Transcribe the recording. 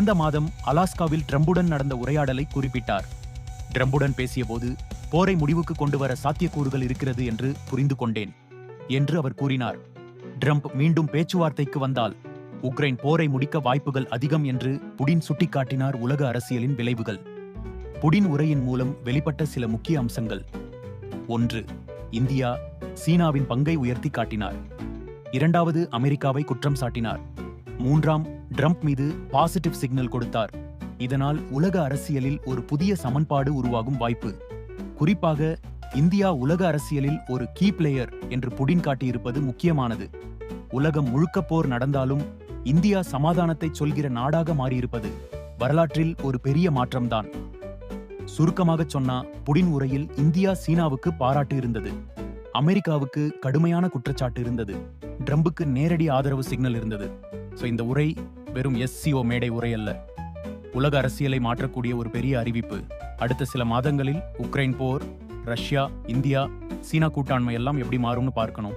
கடந்த மாதம் அலாஸ்காவில் ட்ரம்புடன் நடந்த உரையாடலை குறிப்பிட்டார். ட்ரம்புடன் பேசியபோது போரை முடிவுக்கு கொண்டு வர சாத்தியக்கூறுகள் இருக்கிறது என்று புரிந்து கொண்டேன் என்று அவர் கூறினார். ட்ரம்ப் மீண்டும் பேச்சுவார்த்தைக்கு வந்தால் உக்ரைன் போரை முடிக்க வாய்ப்புகள் அதிகம் என்று புடின் சுட்டிக்காட்டினார் உலக அரசியலின் விளைவுகள். புடின் உரையின் மூலம் வெளிப்பட்ட சில முக்கிய அம்சங்கள். ஒன்று இந்தியா சீனாவின் பங்கை உயர்த்தி காட்டினார். இரண்டாவது அமெரிக்காவை குற்றம் சாட்டினார். மூன்றாம் ட்ரம்ப் மீது பாசிட்டிவ் சிக்னல் கொடுத்தார். இதனால் உலக அரசியலில் ஒரு புதிய சமன்பாடு உருவாகும் வாய்ப்பு. குறிப்பாக இந்தியா உலக அரசியலில் ஒரு கீ பிளேயர் என்று புடின் காட்டியிருப்பது முக்கியமானது. உலகம் முழுக்க போர் நடந்தாலும் இந்தியா சமாதானத்தை சொல்கிற நாடாக மாறியிருப்பது வரலாற்றில் ஒரு பெரிய மாற்றம்தான். சுருக்கமாக சொன்னா புடின் உரையில் இந்தியா சீனாவுக்கு பாராட்டு இருந்தது. அமெரிக்காவுக்கு கடுமையான குற்றச்சாட்டு இருந்தது. ட்ரம்புக்கு நேரடி ஆதரவு சிக்னல் இருந்தது. ஸோ இந்த உரை வெறும் எஸ்சிஓ மேடை உரை அல்ல. உலக அரசியலை மாற்றக்கூடிய ஒரு பெரிய அறிவிப்பு. அடுத்த சில மாதங்களில் உக்ரைன் போர் ரஷ்யா இந்தியா சீனா கூட்டாண்மை எல்லாம் எப்படி மாறும்னு பார்க்கணும்.